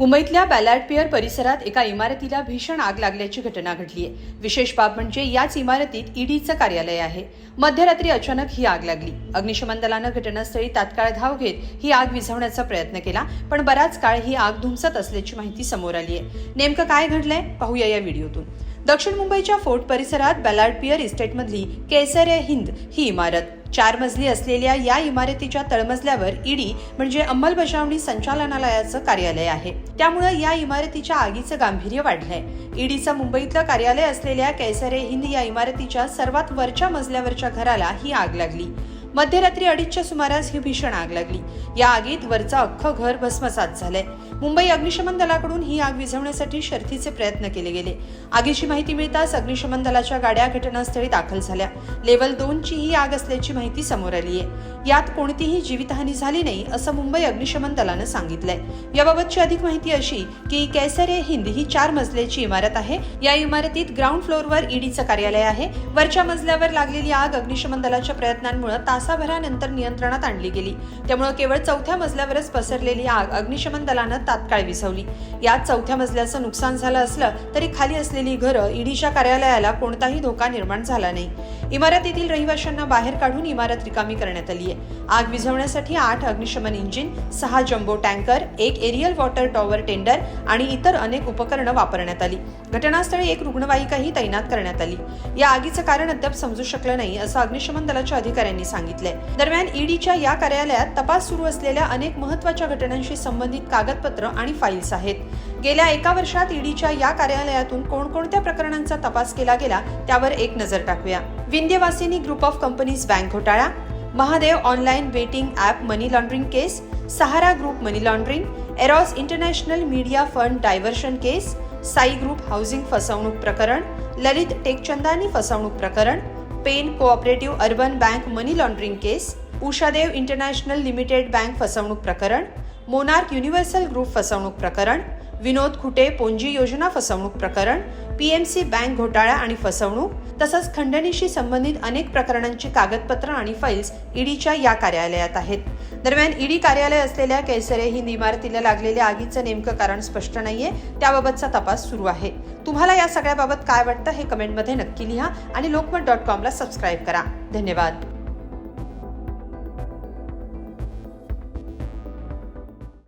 मुंबईतल्या बॅलाटपियर परिसरात एका इमारतीला भीषण आग लागल्याची घटना घडली आहे विशेष बाब म्हणजे याच इमारतीत ईडीचं कार्यालय आहे. मध्यरात्री अचानक ही आग लागली. अग्निशमन दलानं घटनास्थळी तात्काळ धाव घेत ही आग विझवण्याचा प्रयत्न केला पण बराच काळ ही आग धुमसत असल्याची माहिती समोर आली आहे नेमकं काय घडलंय? पाहूया या व्हिडिओतून. दक्षिण मुंबईच्या फोर्ट परिसरात बॅलार्ड पियर इस्टेटमधली ए हिंद ही इमारत. चार मजली असलेल्या या इमारतीच्या तळमजल्यावर ईडी म्हणजे अंमलबजावणी संचालनालयाचं कार्यालय आहे. त्यामुळे या इमारतीच्या आगीचं गांभीर्य वाढलंय. ईडीचं मुंबईतलं कार्यालय असलेल्या कैसरे हिंद या इमारतीच्या सर्वात वरच्या मजल्यावरच्या घराला ही आग लागली. मध्यरात्री अडीचच्या सुमारास ही भीषण आग लागली. या आगीत वरचं अख्खं घर भस्मसात झालंय. मुंबई अग्निशमन दलाकडून ही आग विझवण्यासाठी शर्थीचे प्रयत्न केले गेले. आगीची माहिती मिळताच अग्निशमन दलाच्या गाड्या घटनास्थळी दाखल झाल्या. लेवल दोनची ही आग असल्याची माहिती समोर आली आहे. यात कोणतीही जीवितहानी झाली नाही असं मुंबई अग्निशमन दलानं सांगितलंय. याबाबतची अधिक माहिती अशी की कैसरे हिंद ही चार मजल्याची इमारत आहे. या इमारतीत ग्राउंड फ्लोअरवर ईडीचं कार्यालय आहे. वरच्या मजल्यावर लागलेली आग अग्निशमन दलाच्या प्रयत्नांमुळे तासाभरानंतर नियंत्रणात आणली गेली. त्यामुळे केवळ चौथ्या मजल्यावरच पसरलेली आग अग्निशमन दलानं तात्काळ विसवली. यात चौथ्या मजल्याचं नुकसान झालं असलं तरी खाली असलेली घरं ईडीच्या कार्यालयाला कोणताही धोका निर्माण झाला नाही. इमारतीतील रहिवाशांना बाहेर काढून इमारत रिकामी करण्यात आली आहे. आग विझवण्यासाठी आठ अग्निशमन इंजिन सहा जम्बो टँकर एक एरियल वॉटर टॉवर टेंडर आणि इतर अनेक उपकरणं वापरण्यात आली. घटनास्थळी एक रुग्णवाहिकाही तैनात करण्यात आली. या आगीचं कारण अद्याप समजू शकलं नाही असं अग्निशमन दलाच्या अधिकाऱ्यांनी सांगितलंय. दरम्यान ईडीच्या या कार्यालयात तपास सुरू असलेल्या अनेक महत्त्वाच्या घटनांशी संबंधित कागदपत्र आणि फाईल्स आहेत. गेल्या एका वर्षात ईडीच्या या कार्यालयातून कोणकोणत्या प्रकरणांचा तपास केला गेला त्यावर एक नजर टाकूया. Vindhyavasini group of companies bank घोटाळा Mahadev online betting app money laundering case Sahara group money laundering Eros international media fund diversion case Sai group housing फसवणूक प्रकरण ललित टेकचंदानी फसवणूक प्रकरण Pen cooperative urban bank money laundering case Ushadev international limited bank फसवणूक प्रकरण monarch universal group फसवणूक प्रकरण विनोद खुटे Ponzi योजना फसवणूक प्रकरण पीएमसी बँक घोटाळा आणि फसवणूक तसंच खंडणीशी संबंधित अनेक प्रकरणांची कागदपत्र आणि फाईल्स ईडीच्या या कार्यालयात आहेत. दरम्यान ईडी कार्यालय असलेल्या केसरे हिंद इमारतीला लागलेल्या आगीचं नेमकं कारण स्पष्ट नाहीये त्याबाबतचा तपास सुरू आहे. तुम्हाला या सगळ्याबाबत काय वाटतं हे कमेंटमध्ये नक्की लिहा आणि लोकमत डॉट कॉमला सबस्क्राईब करा. धन्यवाद.